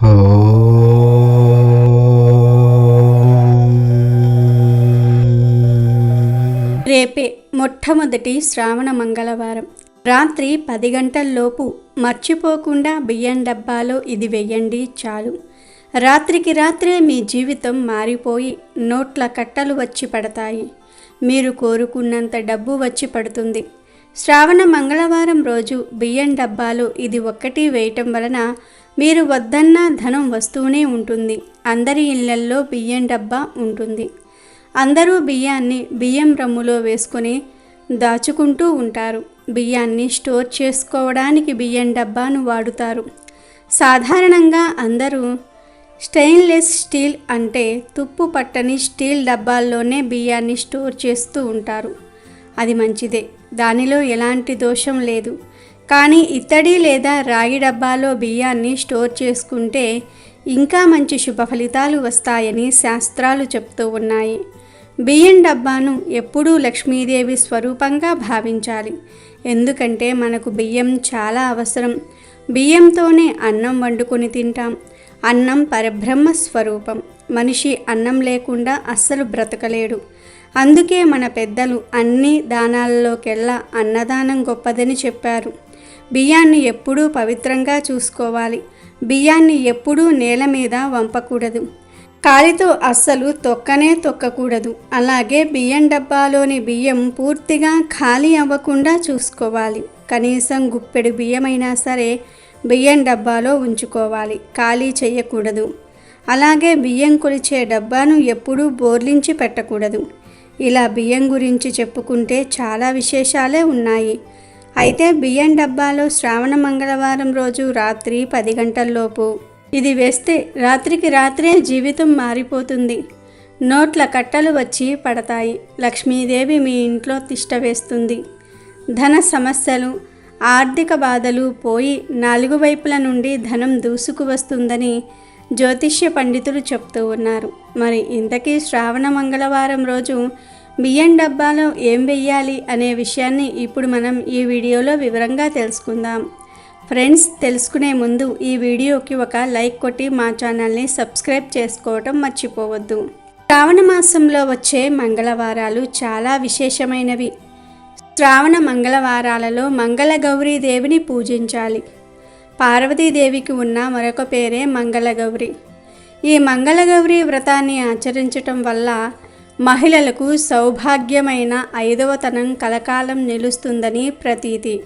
రేపే మొట్టమొదటి శ్రావణ మంగళవారం. రాత్రి పది గంటల్లోపు మర్చిపోకుండా బియ్యం డబ్బాలో ఇది వెయ్యండి చాలు. రాత్రికి రాత్రే మీ జీవితం మారిపోయి నోట్ల కట్టలు వచ్చి పడతాయి. మీరు కోరుకున్నంత డబ్బు వచ్చి పడుతుంది. శ్రావణ మంగళవారం రోజు బియ్యం డబ్బాలో ఇది ఒక్కటి వేయటం వలన మీరు వద్దన్న ధనం వస్తూనే ఉంటుంది. అందరి ఇళ్ళల్లో బియ్యం డబ్బా ఉంటుంది. అందరూ బియ్యాన్ని బియ్యం రమ్ములో వేసుకొని దాచుకుంటూ ఉంటారు. బియ్యాన్ని స్టోర్ చేసుకోవడానికి బియ్యం డబ్బాను వాడుతారు. సాధారణంగా అందరూ స్టెయిన్లెస్ స్టీల్ అంటే తుప్పు పట్టని స్టీల్ డబ్బాల్లోనే బియ్యాన్ని స్టోర్ చేస్తూ ఉంటారు. అది మంచిదే. దానిలో ఎలాంటి దోషం లేదు. కానీ ఇత్తడి లేదా రాగి డబ్బాలో బియ్యాన్ని స్టోర్ చేసుకుంటే ఇంకా మంచి శుభ ఫలితాలు వస్తాయని శాస్త్రాలు చెప్తూ ఉన్నాయి. బియ్యం డబ్బాను ఎప్పుడూ లక్ష్మీదేవి స్వరూపంగా భావించాలి. ఎందుకంటే మనకు బియ్యం చాలా అవసరం. బియ్యంతోనే అన్నం వండుకొని తింటాం. అన్నం పరబ్రహ్మ స్వరూపం. మనిషి అన్నం లేకుండా అస్సలు బ్రతకలేడు. అందుకే మన పెద్దలు అన్ని దానాలలోకెల్లా అన్నదానం గొప్పదని చెప్పారు. బియ్యాన్ని ఎప్పుడూ పవిత్రంగా చూసుకోవాలి. బియ్యాన్ని ఎప్పుడూ నేల మీద వంపకూడదు. కాలితో అస్సలు తొక్కనే తొక్కకూడదు. అలాగే బియ్యం డబ్బాలోని బియ్యం పూర్తిగా ఖాళీ అవ్వకుండా చూసుకోవాలి. కనీసం గుప్పెడు బియ్యమైనా సరే బియ్యం డబ్బాలో ఉంచుకోవాలి. ఖాళీ చేయకూడదు. అలాగే బియ్యం కొలిచే డబ్బాను ఎప్పుడూ బోర్లించి పెట్టకూడదు. ఇలా బియ్యం గురించి చెప్పుకుంటే చాలా విశేషాలే ఉన్నాయి. అయితే బియ్యం డబ్బాలో శ్రావణ మంగళవారం రోజు రాత్రి పది గంటల్లోపు. ఇది వేస్తే రాత్రికి రాత్రే జీవితం మారిపోతుంది. నోట్ల కట్టలు వచ్చి పడతాయి. లక్ష్మీదేవి మీ ఇంట్లో తిష్ట వేస్తుంది. ధన సమస్యలు ఆర్థిక బాధలు పోయి నాలుగు వైపుల నుండి ధనం దూసుకు వస్తుందని జ్యోతిష్య పండితులు చెప్తూ ఉన్నారు. మరి ఇంతకీ శ్రావణ మంగళవారం రోజు బియ్యం డబ్బాలో ఏం వెయ్యాలి అనే విషయాన్ని ఇప్పుడు మనం ఈ వీడియోలో వివరంగా తెలుసుకుందాం. ఫ్రెండ్స్ తెలుసుకునే ముందు ఈ వీడియోకి ఒక లైక్ కొట్టి మా ఛానల్ని సబ్స్క్రైబ్ చేసుకోవటం మర్చిపోవద్దు. శ్రావణ మాసంలో వచ్చే మంగళవారాలు చాలా విశేషమైనవి. శ్రావణ మంగళవారాలలో మంగళగౌరీ దేవిని పూజించాలి. పార్వతీదేవికి ఉన్న మరొక పేరే మంగళగౌరి. ఈ మంగళగౌరి వ్రతాన్ని ఆచరించటం వల్ల మహిళలకు సౌభాగ్యమైన ఐదవతనం కలకాలం నిలుస్తుందని ప్రతీతి.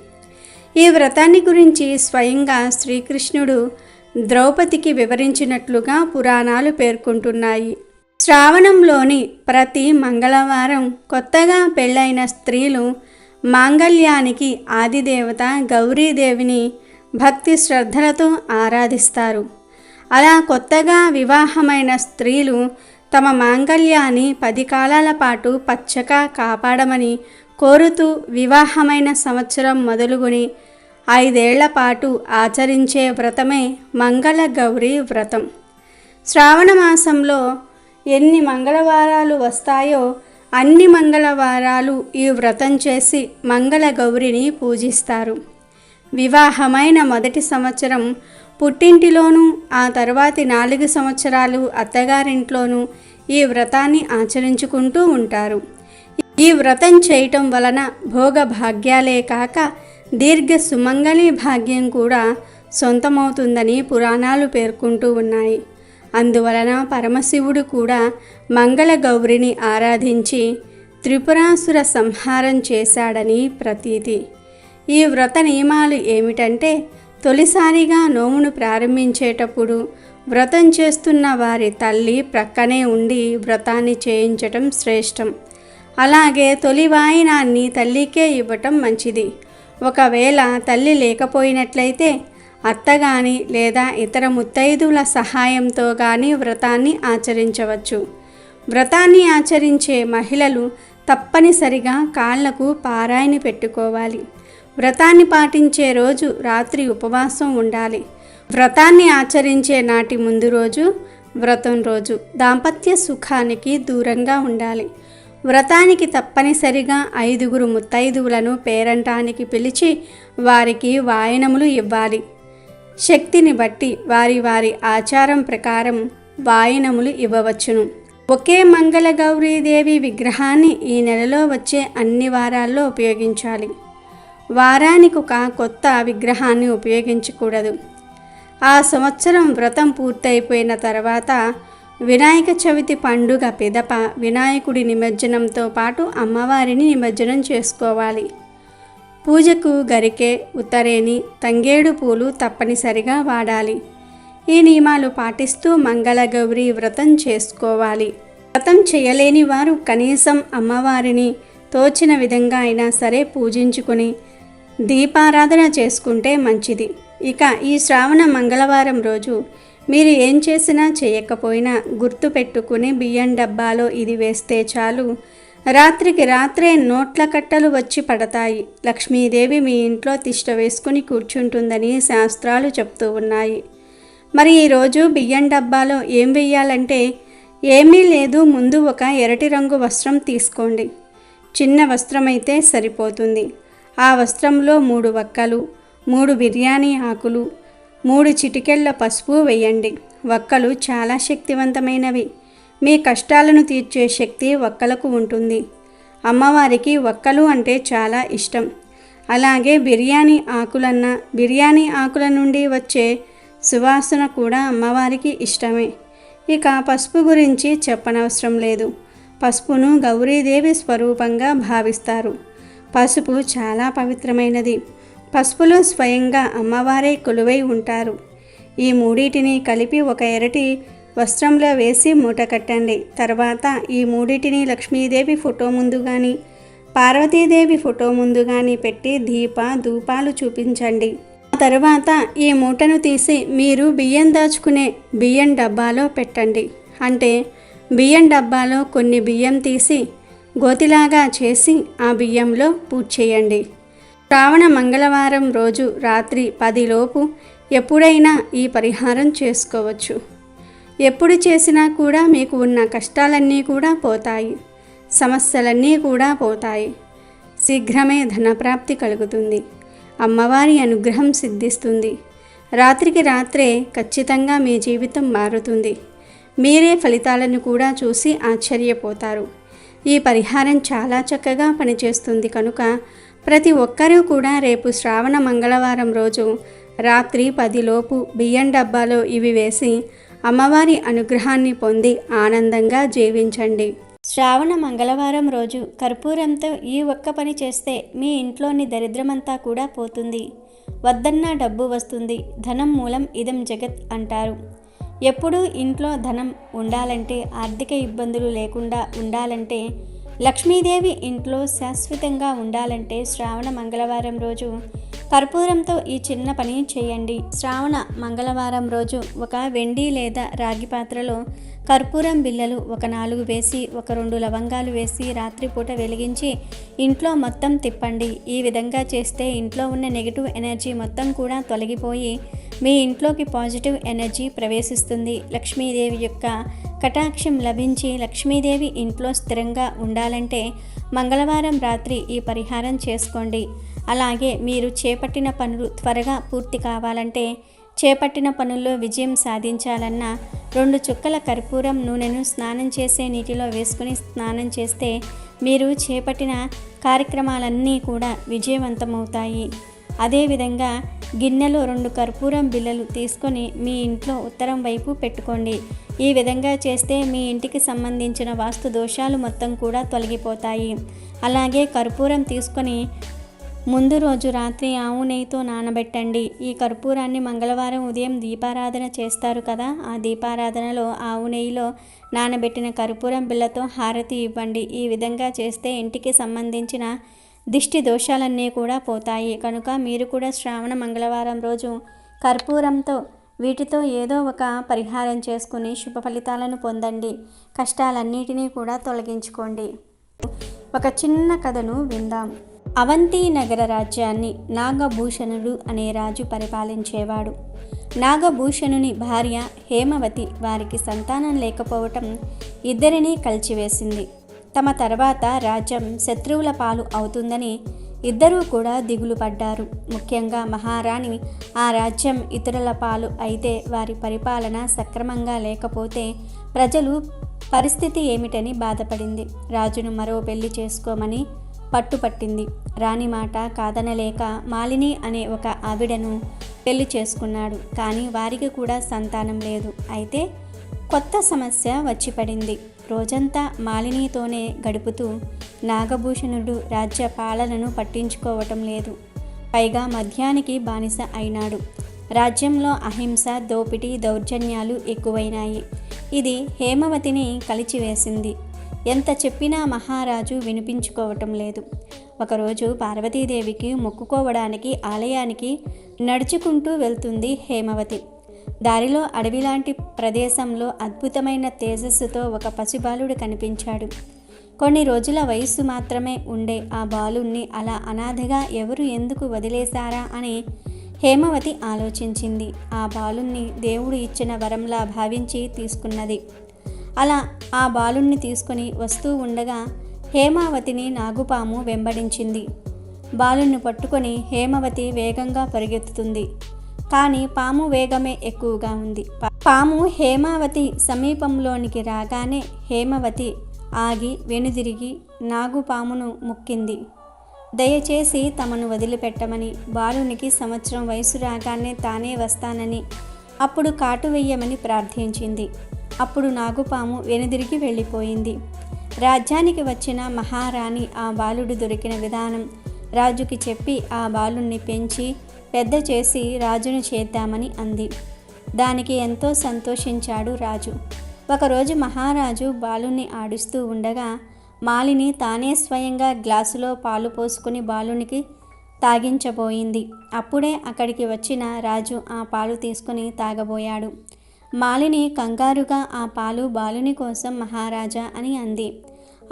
ఈ వ్రతాన్ని గురించి స్వయంగా శ్రీకృష్ణుడు ద్రౌపదికి వివరించినట్లుగా పురాణాలు పేర్కొంటున్నాయి. శ్రావణంలోని ప్రతి మంగళవారం కొత్తగా పెళ్ళైన స్త్రీలు మాంగళ్యానికి ఆదిదేవత గౌరీదేవిని భక్తి శ్రద్ధలతో ఆరాధిస్తారు. అలా కొత్తగా వివాహమైన స్త్రీలు తమ మాంగళ్యాన్ని పది కాలాల పాటు పచ్చగా కాపాడమని కోరుతూ వివాహమైన సంవత్సరం మొదలుగుని ఐదేళ్ళ పాటు ఆచరించే వ్రతమే మంగళ గౌరి వ్రతం. శ్రావణ మాసంలో ఎన్ని మంగళవారాలు వస్తాయో అన్ని మంగళవారాలు ఈ వ్రతం చేసి మంగళ గౌరిని పూజిస్తారు. వివాహమైన మొదటి సంవత్సరం పుట్టింటిలోనూ ఆ తర్వాతి నాలుగు సంవత్సరాలు అత్తగారింట్లోనూ ఈ వ్రతాన్ని ఆచరించుకుంటూ ఉంటారు. ఈ వ్రతం చేయటం వలన భోగ భాగ్యాలే కాక దీర్ఘ సుమంగళి భాగ్యం కూడా సొంతమవుతుందని పురాణాలు పేర్కొంటూ ఉన్నాయి. అందువలన పరమశివుడు కూడా మంగళ గౌరిని ఆరాధించి త్రిపురాసుర సంహారం చేశాడని ప్రతీతి. ఈ వ్రత నియమాలు ఏమిటంటే తొలిసారిగా నోమును ప్రారంభించేటప్పుడు వ్రతం చేస్తున్న వారి తల్లి ప్రక్కనే ఉండి వ్రతాన్ని చేయించటం శ్రేష్టం. అలాగే తొలి వాయినాన్ని తల్లికే ఇవ్వటం మంచిది. ఒకవేళ తల్లి లేకపోయినట్లయితే అత్త కానీ లేదా ఇతర ముత్తైదువుల సహాయంతో కానీ వ్రతాన్ని ఆచరించవచ్చు. వ్రతాన్ని ఆచరించే మహిళలు తప్పనిసరిగా కాళ్ళకు పారాయిని పెట్టుకోవాలి. వ్రతాన్ని పాటించే రోజు రాత్రి ఉపవాసం ఉండాలి. వ్రతాన్ని ఆచరించే నాటి ముందు రోజు వ్రతం రోజు దాంపత్య సుఖానికి దూరంగా ఉండాలి. వ్రతానికి తప్పనిసరిగా ఐదుగురు ముత్తైదువులను పేరంటానికి పిలిచి వారికి వాయనములు ఇవ్వాలి. శక్తిని బట్టి వారి వారి ఆచారం ప్రకారం వాయనములు ఇవ్వవచ్చును. ఒకే మంగళ గౌరీదేవి విగ్రహాన్ని ఈ నెలలో వచ్చే అన్ని వారాల్లో ఉపయోగించాలి. వారానికి ఒక కొత్త విగ్రహాన్ని ఉపయోగించకూడదు. ఆ సంవత్సరం వ్రతం పూర్తయిపోయిన తర్వాత వినాయక చవితి పండుగ పిదప వినాయకుడి నిమజ్జనంతో పాటు అమ్మవారిని నిమజ్జనం చేసుకోవాలి. పూజకు గరికె ఉత్తరేని తంగేడు పూలు తప్పనిసరిగా వాడాలి. ఈ నియమాలు పాటిస్తూ మంగళగౌరి వ్రతం చేసుకోవాలి. వ్రతం చేయలేని వారు కనీసం అమ్మవారిని తోచిన విధంగా అయినా సరే పూజించుకుని దీపారాధన చేసుకుంటే మంచిది. ఇక ఈ శ్రావణ మంగళవారం రోజు మీరు ఏం చేసినా చేయకపోయినా గుర్తు పెట్టుకుని బియ్యం డబ్బాలో ఇది వేస్తే చాలు. రాత్రికి రాత్రే నోట్ల కట్టలు వచ్చి పడతాయి. లక్ష్మీదేవి మీ ఇంట్లో తిష్ట వేసుకుని కూర్చుంటుందని శాస్త్రాలు చెప్తూ ఉన్నాయి. మరి ఈరోజు బియ్యం డబ్బాలో ఏం వెయ్యాలంటే ఏమీ లేదు ముందు ఒక ఎరటి రంగు వస్త్రం తీసుకోండి. చిన్న వస్త్రమైతే సరిపోతుంది. ఆ వస్త్రంలో మూడు వక్కలు మూడు బిర్యానీ ఆకులు మూడు చిటికెళ్ళ పసుపు వేయండి. వక్కలు చాలా శక్తివంతమైనవి. మీ కష్టాలను తీర్చే శక్తి వక్కలకు ఉంటుంది. అమ్మవారికి వక్కలు అంటే చాలా ఇష్టం. అలాగే బిర్యానీ ఆకులన్న బిర్యానీ ఆకుల నుండి వచ్చే సువాసన కూడా అమ్మవారికి ఇష్టమే. ఇక పసుపు గురించి చెప్పనవసరం లేదు. పసుపును గౌరీదేవి స్వరూపంగా భావిస్తారు. పసుపు చాలా పవిత్రమైనది. పసుపులో స్వయంగా అమ్మవారే కొలువై ఉంటారు. ఈ మూడిటిని కలిపి ఒక ఎరటి వస్త్రంలో వేసి మూట కట్టండి. తర్వాత ఈ మూడిటిని లక్ష్మీదేవి ఫోటో ముందు కానీ పార్వతీదేవి ఫోటో ముందు కానీ పెట్టి దీప ధూపాలు చూపించండి. ఆ తర్వాత ఈ మూటను తీసి మీరు బియ్యం దాచుకునే బియ్యం డబ్బాలో పెట్టండి. అంటే బియ్యం డబ్బాలో కొన్ని బియ్యం తీసి గోతిలాగా చేసి ఆ బియ్యంలో పూడ్చేయండి చేయండి. శ్రావణ మంగళవారం రోజు రాత్రి పదిలోపు ఎప్పుడైనా ఈ పరిహారం చేసుకోవచ్చు. ఎప్పుడు చేసినా కూడా మీకు ఉన్న కష్టాలన్నీ కూడా పోతాయి. సమస్యలన్నీ కూడా పోతాయి. శీఘ్రమే ధనప్రాప్తి కలుగుతుంది. అమ్మవారి అనుగ్రహం సిద్ధిస్తుంది. రాత్రికి రాత్రే ఖచ్చితంగా మీ జీవితం మారుతుంది. మీరే ఫలితాలను కూడా చూసి ఆశ్చర్యపోతారు. ఈ పరిహారం చాలా చక్కగా పనిచేస్తుంది కనుక ప్రతి ఒక్కరూ కూడా రేపు శ్రావణ మంగళవారం రోజు రాత్రి పదిలోపు బియ్యం డబ్బాలో ఇవి వేసి అమ్మవారి అనుగ్రహాన్ని పొంది ఆనందంగా జీవించండి. శ్రావణ మంగళవారం రోజు కర్పూరంతో ఈ ఒక్క పని చేస్తే మీ ఇంట్లోని దరిద్రమంతా కూడా పోతుంది. వద్దన్నా డబ్బు వస్తుంది. ధనం మూలం ఇదం జగత్ అంటారు. ఎప్పుడూ ఇంట్లో ధనం ఉండాలంటే ఆర్థిక ఇబ్బందులు లేకుండా ఉండాలంటే లక్ష్మీదేవి ఇంట్లో శాశ్వతంగా ఉండాలంటే శ్రావణ మంగళవారం రోజు కర్పూరంతో ఈ చిన్న పని చేయండి. శ్రావణ మంగళవారం రోజు ఒక వెండి లేదా రాగి పాత్రలో కర్పూరం బిళ్ళలు ఒక నాలుగు వేసి ఒక రెండు లవంగాలు వేసి రాత్రిపూట వెలిగించి ఇంట్లో మొత్తం తిప్పండి. ఈ విధంగా చేస్తే ఇంట్లో ఉన్న నెగిటివ్ ఎనర్జీ మొత్తం కూడా తొలగిపోయి మీ ఇంట్లోకి పాజిటివ్ ఎనర్జీ ప్రవేశిస్తుంది. లక్ష్మీదేవి యొక్క కటాక్షం లభించి లక్ష్మీదేవి ఇంట్లో స్థిరంగా ఉండాలంటే మంగళవారం రాత్రి ఈ పరిహారం చేసుకోండి. అలాగే మీరు చేపట్టిన పనులు త్వరగా పూర్తి కావాలంటే చేపట్టిన పనుల్లో విజయం సాధించాలన్నా రెండు చుక్కల కర్పూరం నూనెను స్నానం చేసే నీటిలో వేసుకుని స్నానం చేస్తే మీరు చేపట్టిన కార్యక్రమాలన్నీ కూడా విజయవంతమవుతాయి. అదేవిధంగా గిన్నెలో రెండు కర్పూరం బిళ్ళలు తీసుకొని మీ ఇంట్లో ఉత్తరం వైపు పెట్టుకోండి. ఈ విధంగా చేస్తే మీ ఇంటికి సంబంధించిన వాస్తు దోషాలు మొత్తం కూడా తొలగిపోతాయి. అలాగే కర్పూరం తీసుకొని ముందు రోజు రాత్రి ఆవు నెయ్యితో నానబెట్టండి. ఈ కర్పూరాన్ని మంగళవారం ఉదయం దీపారాధన చేస్తారు కదా ఆ దీపారాధనలో ఆవు నెయ్యిలో నానబెట్టిన కర్పూరం బిళ్ళతో హారతి ఇవ్వండి. ఈ విధంగా చేస్తే ఇంటికి సంబంధించిన దిష్టి దోషాలన్నీ కూడా పోతాయి. కనుక మీరు కూడా శ్రావణ మంగళవారం రోజు కర్పూరంతో వీటితో ఏదో ఒక పరిహారం చేసుకుని శుభ ఫలితాలను పొందండి. కష్టాలన్నిటినీ కూడా తొలగించుకోండి. ఒక చిన్న కథను విందాం. అవంతి నగర రాజ్యాన్ని నాగభూషణుడు అనే రాజు పరిపాలించేవాడు. నాగభూషణుని భార్య హేమవతి వారికి సంతానం లేకపోవటం ఇద్దరినీ కలిచివేసింది. తమ తర్వాత రాజ్యం శత్రువుల పాలు అవుతుందని ఇద్దరూ కూడా దిగులు పడ్డారు. ముఖ్యంగా మహారాణి ఆ రాజ్యం ఇతరుల పాలు అయితే వారి పరిపాలన సక్రమంగా లేకపోతే ప్రజలు పరిస్థితి ఏమిటని బాధపడింది. రాజును మరో పెళ్ళి చేసుకోమని పట్టుపట్టింది. రాణి మాట కాదనలేక మాలిని అనే ఒక ఆవిడను పెళ్ళి చేసుకున్నాడు. కానీ వారికి కూడా సంతానం లేదు. అయితే కొత్త సమస్య వచ్చి పడింది రోజంతా మాలినితోనే గడుపుతూ నాగభూషణుడు రాజ్య పాలనను పట్టించుకోవటం లేదు. పైగా మద్యానికి బానిస అయినాడు. రాజ్యంలో అహింస దోపిడీ దౌర్జన్యాలు ఎక్కువైనాయి. ఇది హేమవతిని కలిచివేసింది. ఎంత చెప్పినా మహారాజు వినిపించుకోవటం లేదు. ఒకరోజు పార్వతీదేవికి మొక్కుకోవడానికి ఆలయానికి నడుచుకుంటూ వెళ్తుంది హేమవతి. దారిలో అడవిలాంటి ప్రదేశంలో అద్భుతమైన తేజస్సుతో ఒక పసిబాలుడు కనిపించాడు. కొన్ని రోజుల వయస్సు మాత్రమే ఉండే ఆ బాలుణ్ణి అలా అనాథగా ఎవరు ఎందుకు వదిలేశారా అని హేమవతి ఆలోచించింది. ఆ బాలుణ్ణి దేవుడు ఇచ్చిన వరంలా భావించి తీసుకున్నది. అలా ఆ బాలుణ్ణి తీసుకుని వస్తూ ఉండగా హేమావతిని నాగుపాము వెంబడించింది. బాలుణ్ణి పట్టుకొని హేమవతి వేగంగా పరిగెత్తుతుంది. కానీ పాము వేగమే ఎక్కువగా ఉంది. పా- పాము హేమావతి సమీపంలోనికి రాగానే హేమవతి ఆగి వెనుదిరిగి నాగుపామును ముక్కింది. దయచేసి తమను వదిలిపెట్టమని బాలునికి సంవత్సరం వయసు రాగానే తానే వస్తానని అప్పుడు కాటు వెయ్యమని ప్రార్థించింది. అప్పుడు నాగుపాము వెనుదిరిగి వెళ్ళిపోయింది. రాజ్యానికి వచ్చిన మహారాణి ఆ బాలుడు దొరికిన విధానం రాజుకి చెప్పి ఆ బాలుణ్ణి పెంచి పెద్ద చేసి రాజును చేద్దామని అంది. దానికి ఎంతో సంతోషించాడు రాజు. ఒకరోజు మహారాజు బాలుని ఆడిస్తూ ఉండగా మాలిని తానే స్వయంగా గ్లాసులో పాలు పోసుకుని బాలునికి తాగించబోయింది. అప్పుడే అక్కడికి వచ్చిన రాజు ఆ పాలు తీసుకుని తాగబోయాడు. మాలిని కంగారుగా ఆ పాలు బాలుని కోసం మహారాజా అని అంది.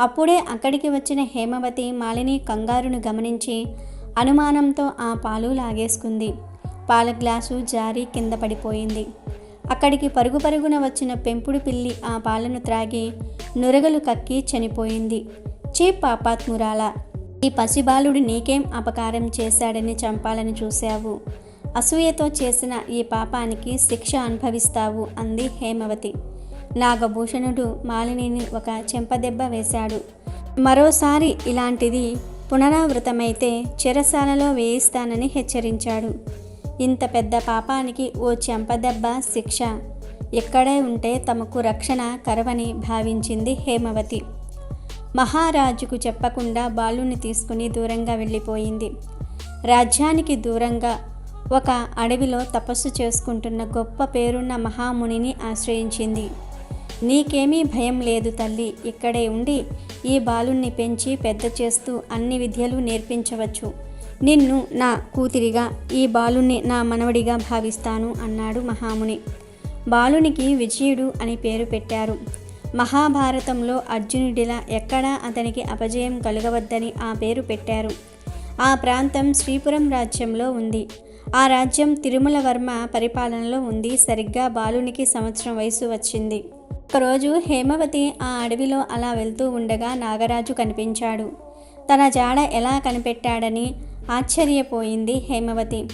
అప్పుడే అక్కడికి వచ్చిన హేమవతి మాలిని కంగారును గమనించి అనుమానంతో ఆ పాలు లాగేసుకుంది. పాల గ్లాసు జారి కింద పడిపోయింది. అక్కడికి పరుగు పరుగున వచ్చిన పెంపుడు పిల్లి ఆ పాలను త్రాగి నురగలు కక్కి చనిపోయింది. చీ పాపాత్మురాల. ఈ పసిబాలుడు నీకేం అపకారం చేశాడని చంపాలని చూశావు. అసూయతో చేసిన ఈ పాపానికి శిక్ష అనుభవిస్తావు అంది హేమవతి. నాగభూషణుడు మాలినిని ఒక చెంపదెబ్బ వేశాడు. మరోసారి ఇలాంటిది పునరావృతమైతే చెరసాలలో వేయిస్తానని హెచ్చరించాడు. ఇంత పెద్ద పాపానికి ఓ చెంపదెబ్బ శిక్ష. ఎక్కడే ఉంటే తమకు రక్షణ కరవని భావించింది హేమవతి. మహారాజుకు చెప్పకుండా బాలుని తీసుకుని దూరంగా వెళ్ళిపోయింది. రాజ్యానికి దూరంగా ఒక అడవిలో తపస్సు చేసుకుంటున్న గొప్ప పేరున్న మహామునిని ఆశ్రయించింది. నీకేమీ భయం లేదు తల్లి ఇక్కడే ఉండి ఈ బాలుణ్ణి పెంచి పెద్ద చేస్తూ అన్ని విద్యలు నేర్పించవచ్చు. నిన్ను నా కూతురిగా ఈ బాలుణ్ణి నా మనవడిగా భావిస్తాను అన్నాడు మహాముని. బాలునికి విజయుడు అని పేరు పెట్టారు. మహాభారతంలో అర్జునుడిలా ఎక్కడా అతనికి అపజయం కలగవద్దని ఆ పేరు పెట్టారు. ఆ ప్రాంతం శ్రీపురం రాజ్యంలో ఉంది. ఆ రాజ్యం తిరుమల వర్మ పరిపాలనలో ఉంది. సరిగ్గా బాలునికి సంవత్సరం వయసు వచ్చింది. ఒకరోజు హేమవతి ఆ అడవిలో అలా వెళ్తూ ఉండగా నాగరాజు కనిపించాడు. తన జాడ ఎలా కనిపెట్టాడని ఆశ్చర్యపోయింది హేమవతి.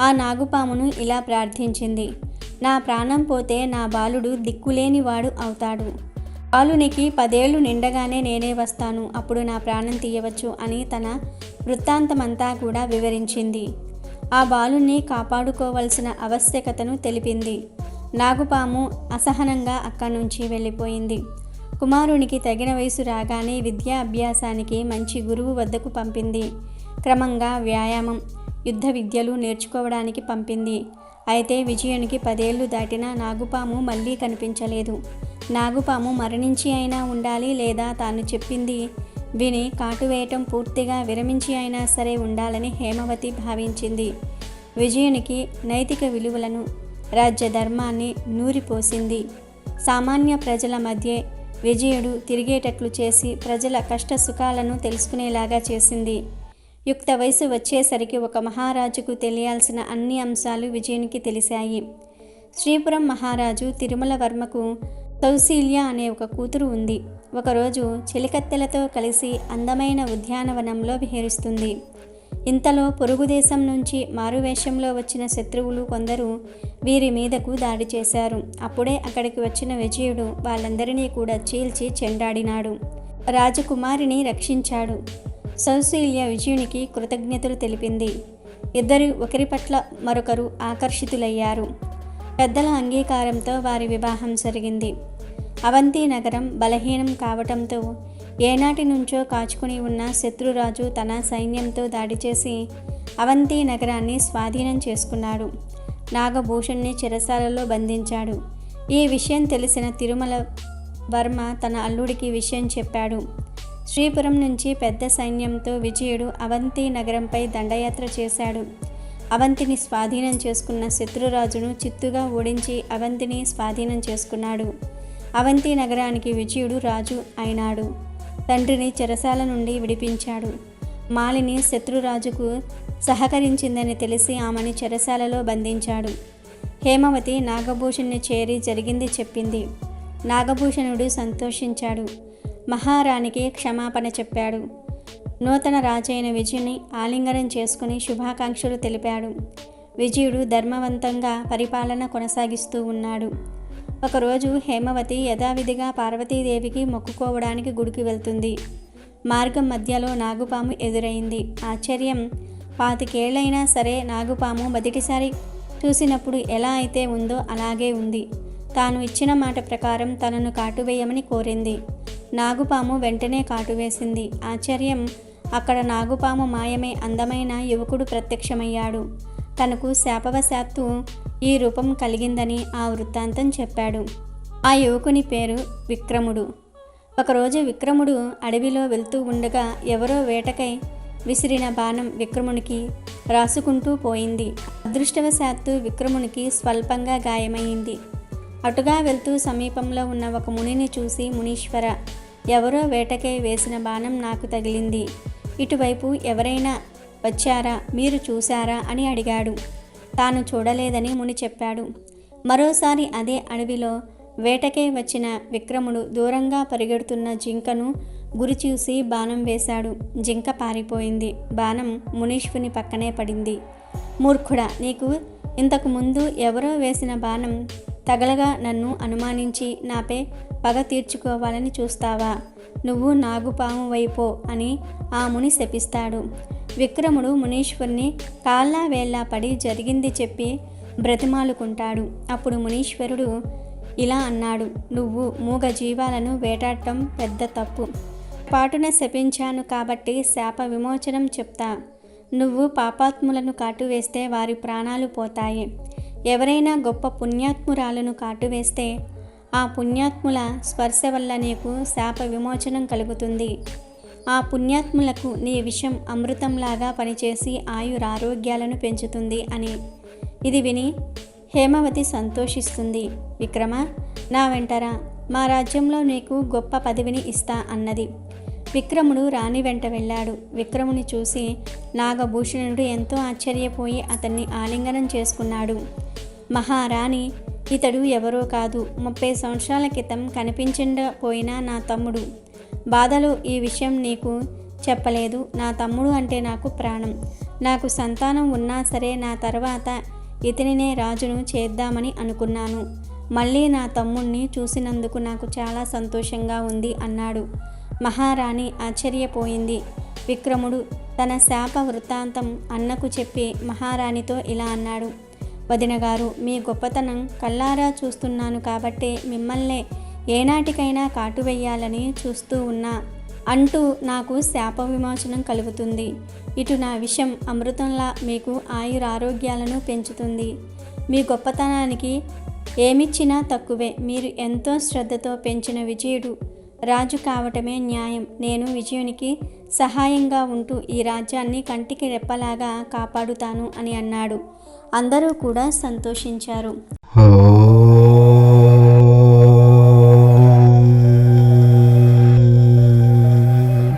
ఆ నాగుపామును ఇలా ప్రార్థించింది నా ప్రాణం పోతే నా బాలుడు దిక్కులేనివాడు అవుతాడు. బాలునికి పదేళ్ళు నిండగానే నేనే వస్తాను అప్పుడు నా ప్రాణం తీయవచ్చు అని తన వృత్తాంతమంతా కూడా వివరించింది. ఆ బాలుని కాపాడుకోవలసిన ఆవశ్యకతను తెలిపింది. నాగుపాము అసహనంగా అక్కడి నుంచి వెళ్ళిపోయింది. కుమారునికి తగిన వయసు రాగానే విద్యా అభ్యాసానికి మంచి గురువు వద్దకు పంపింది. క్రమంగా వ్యాయామం యుద్ధ విద్యలు నేర్చుకోవడానికి పంపింది. అయితే విజయునికి పదేళ్ళు దాటినా నాగుపాము మళ్ళీ కనిపించలేదు. నాగుపాము మరణించి అయినా ఉండాలి లేదా తాను చెప్పింది విని కాటు వేయటం పూర్తిగా విరమించి అయినా సరే ఉండాలని హేమవతి భావించింది. విజయునికి నైతిక విలువలను రాజ్య ధర్మాన్ని నూరిపోసింది. సామాన్య ప్రజల మధ్య విజయుడు తిరిగేటట్లు చేసి ప్రజల కష్ట సుఖాలను తెలుసుకునేలాగా చేసింది. యుక్త వయసు వచ్చేసరికి ఒక మహారాజుకు తెలియాల్సిన అన్ని అంశాలు విజయునికి తెలిసాయి శ్రీపురం మహారాజు తిరుమల వర్మకు కౌశీల్య అనే ఒక కూతురు ఉంది. ఒకరోజు చెలికత్తెలతో కలిసి అందమైన ఉద్యానవనంలో విహరిస్తుంది. ఇంతలో పొరుగు దేశం నుంచి మారువేషంలో వచ్చిన శత్రువులు కొందరు వీరి మీదకు దాడి చేశారు. అప్పుడే అక్కడికి వచ్చిన విజయుడు వాళ్ళందరినీ కూడా చీల్చి చెండాడినాడు. రాజకుమారిని రక్షించాడు. సౌశీల్య విజయునికి కృతజ్ఞతలు తెలిపింది. ఇద్దరు ఒకరి పట్ల మరొకరు ఆకర్షితులయ్యారు. పెద్దల అంగీకారంతో వారి వివాహం జరిగింది. అవంతి నగరం బలహీనం కావటంతో ఏనాటి నుంచో కాచుకుని ఉన్న శత్రురాజు తన సైన్యంతో దాడి చేసి అవంతి నగరాన్ని స్వాధీనం చేసుకున్నాడు. నాగభూషణ్ణి చెరసాలలో బంధించాడు. ఈ విషయం తెలిసిన తిరుమల వర్మ తన అల్లుడికి విషయం చెప్పాడు. శ్రీపురం నుంచి పెద్ద సైన్యంతో విజయుడు అవంతి నగరంపై దండయాత్ర చేశాడు. అవంతిని స్వాధీనం చేసుకున్న శత్రురాజును చిత్తుగా ఓడించి అవంతిని స్వాధీనం చేసుకున్నాడు. అవంతి నగరానికి విజయుడు రాజు అయినాడు. తండ్రిని చెరసాల నుండి విడిపించాడు. మాలిని శత్రురాజుకు సహకరించిందని తెలిసి ఆమెని చెరసాలలో బంధించాడు. హేమవతి నాగభూషణ్ణి చేరి జరిగింది చెప్పింది. నాగభూషణుడు సంతోషించాడు. మహారాణికి క్షమాపణ చెప్పాడు. నూతన రాజైన విజయుని ఆలింగనం చేసుకుని శుభాకాంక్షలు తెలిపాడు. విజయుడు ధర్మవంతంగా పరిపాలన కొనసాగిస్తూ ఉన్నాడు. ఒకరోజు హేమవతి యథావిధిగా పార్వతీదేవికి మొక్కుకోవడానికి గుడికి వెళ్తుంది. మార్గం మధ్యలో నాగుపాము ఎదురైంది. ఆశ్చర్యం. పాతికేళ్ళైనా సరే నాగుపాము మొదటిసారి చూసినప్పుడు ఎలా అయితే ఉందో అలాగే ఉంది. తాను ఇచ్చిన మాట ప్రకారం తనను కాటువేయమని కోరింది. నాగుపాము వెంటనే కాటువేసింది. ఆశ్చర్యం. అక్కడ నాగుపాము మాయమే అందమైన యువకుడు ప్రత్యక్షమయ్యాడు. తనకు శాపవశాత్తు ఈ రూపం కలిగిందని ఆ వృత్తాంతం చెప్పాడు. ఆ యువకుని పేరు విక్రముడు. ఒకరోజు విక్రముడు అడవిలో వెళ్తూ ఉండగా ఎవరో వేటకై విసిరిన బాణం విక్రమునికి రాసుకుంటూ పోయింది. అదృష్టవశాత్తు విక్రమునికి స్వల్పంగా గాయమైంది. అటుగా వెళ్తూ సమీపంలో ఉన్న ఒక మునిని చూసి మునీశ్వర ఎవరో వేటకై వేసిన బాణం నాకు తగిలింది. ఇటువైపు ఎవరైనా వచ్చారా? మీరు చూశారా? అని అడిగాడు. తాను చూడలేదని ముని చెప్పాడు. మరోసారి అదే అడవిలో వేటకే వచ్చిన విక్రముడు దూరంగా పరిగెడుతున్న జింకను గురి చూసి బాణం వేశాడు. జింక పారిపోయింది. బాణం మునీశ్వరుని పక్కనే పడింది. మూర్ఖుడా నీకు ఇంతకు ముందు ఎవరో వేసిన బాణం తగలగా నన్ను అనుమానించి నాపై పగ తీర్చుకోవాలని చూస్తావా? నువ్వు నాగుపాము వైపో అని ఆ ముని శపిస్తాడు. విక్రముడు మునీశ్వరుని కాళ్ళ వేళ్ళ పడి జరిగింది చెప్పి బ్రతిమాలుకుంటాడు. అప్పుడు మునీశ్వరుడు ఇలా అన్నాడు నువ్వు మూగ జీవాలను వేటాడటం పెద్ద తప్పు. పాటున శపించాను కాబట్టి శాప విమోచనం చెప్తా. నువ్వు పాపాత్ములను కాటువేస్తే వారి ప్రాణాలు పోతాయి. ఎవరైనా గొప్ప పుణ్యాత్మురాలను కాటువేస్తే ఆ పుణ్యాత్ముల స్పర్శ వల్ల నీకు శాప విమోచనం కలుగుతుంది. ఆ పుణ్యాత్ములకు నీ విషం అమృతంలాగా పనిచేసి ఆయురారోగ్యాలను పెంచుతుంది అని. ఇది విని హేమవతి సంతోషిస్తుంది. విక్రమ నా వెంటరా మా రాజ్యంలో నీకు గొప్ప పదవిని ఇస్తా అన్నది. విక్రముడు రాణి వెంట వెళ్ళాడు. విక్రముని చూసి నాగభూషణుడు ఎంతో ఆశ్చర్యపోయి అతన్ని ఆలింగనం చేసుకున్నాడు. మహారాణి ఇతడు ఎవరో కాదు. ముప్పై సంవత్సరాల క్రితం కనిపించకపోయినా నా తమ్ముడు. బాధలు ఈ విషయం నీకు చెప్పలేదు. నా తమ్ముడు అంటే నాకు ప్రాణం. నాకు సంతానం ఉన్నా సరే నా తర్వాత ఇతనినే రాజును చేద్దామని అనుకున్నాను. మళ్ళీ నా తమ్ముణ్ణి చూసినందుకు నాకు చాలా సంతోషంగా ఉంది అన్నాడు. మహారాణి ఆశ్చర్యపోయింది. విక్రముడు తన శాప వృత్తాంతం అన్నకు చెప్పి మహారాణితో ఇలా అన్నాడు. వదిన గారు మీ గొప్పతనం కల్లారా చూస్తున్నాను కాబట్టే మిమ్మల్నే ఏనాటికైనా కాటు వేయాలని చూస్తూ ఉన్నా అంటూ నాకు శాప విమోచనం కలుగుతుంది. ఇటు నా విషం అమృతంలా మీకు ఆయురారోగ్యాలను పెంచుతుంది. మీ గొప్పతనానికి ఏమిచ్చినా తక్కువే. మీరు ఎంతో శ్రద్ధతో పెంచిన విజయుడు. రాజు కావటమే న్యాయం. నేను విజయునికి సహాయంగా ఉంటూ ఈ రాజ్యాన్ని కంటికి రెప్పలాగా కాపాడుతాను అని అన్నాడు. అందరూ కూడా సంతోషించారు.